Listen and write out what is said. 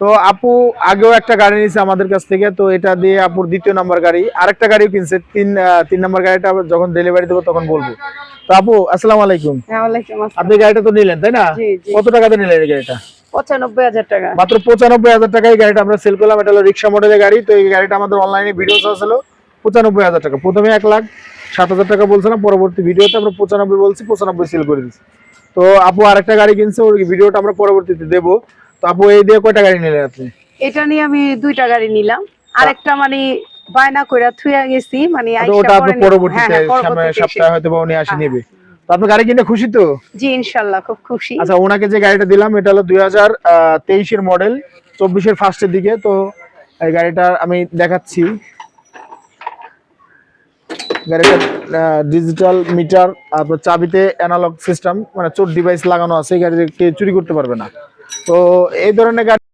তো আপু আগেও একটা গাড়ি নিয়েছে আমাদের কাছ থেকে তো এটা দিয়ে আপুর দ্বিতীয় নাম্বার গাড়ি। আরেকটা গাড়িও কিনছে তিন তিন নাম্বার গাড়িটা যখন ডেলিভারি দেবো তখন বলব। তো আপু আসসালামু আলাইকুম। হ্যাঁ আসসালাম। আপনি গাড়িটা তো নিলেন তাই না। কত টাকাতে নিলেন এই গাড়িটা? পঁচানব্বই হাজার টাকা। মাত্র পঁচানব্বই হাজার টাকায় গাড়িটা আমরা সেল করলাম। এটা হলো রিক্সা মডেলের গাড়ি। তো এই গাড়িটা আমাদের অনলাইনে ভিডিও পঁচানব্বই হাজার টাকা। প্রথমে এক লাখ সাত হাজার টাকা বলছিলাম। পরবর্তী ভিডিওতে আমরা পঁচানব্বই বলছি পঁচানব্বই সেল করে দিচ্ছি। তো আপু আরেকটা গাড়ি কিনছে ওর ভিডিওটা আমরা পরবর্তীতে দেবো। তো আপু এই দিয়ে কয়টা গাড়ি নিলেন আপনি? এটা নিয়ে আমি দুইটা গাড়ি নিলাম। আরেকটা মানে বায়না কইরা থুয়া গেছি মানে ওটা আপনি পরবর্তীতে হ্যাঁ, হ্যাঁ, সামনে সপ্তাহে হয়তো বা উনি আসে হ্যাঁ। নেবে। তো আপনি গাড়ি কিনে খুশি তো? জি ইনশাল্লাহ খুব খুশি। আচ্ছা ওনাকে যে গাড়িটা দিলাম এটা হলো দুই হাজার তেইশের মডেল চব্বিশের ফার্স্টের দিকে। তো এই গাড়িটা আমি দেখাচ্ছি। গাড়িটা ডিজিটাল মিটার তারপর চাবিতে অ্যানালগ সিস্টেম মানে চোর ডিভাইস লাগানো আছে এই চুরি করতে পারবে না। তো এই ধরনের গাড়ি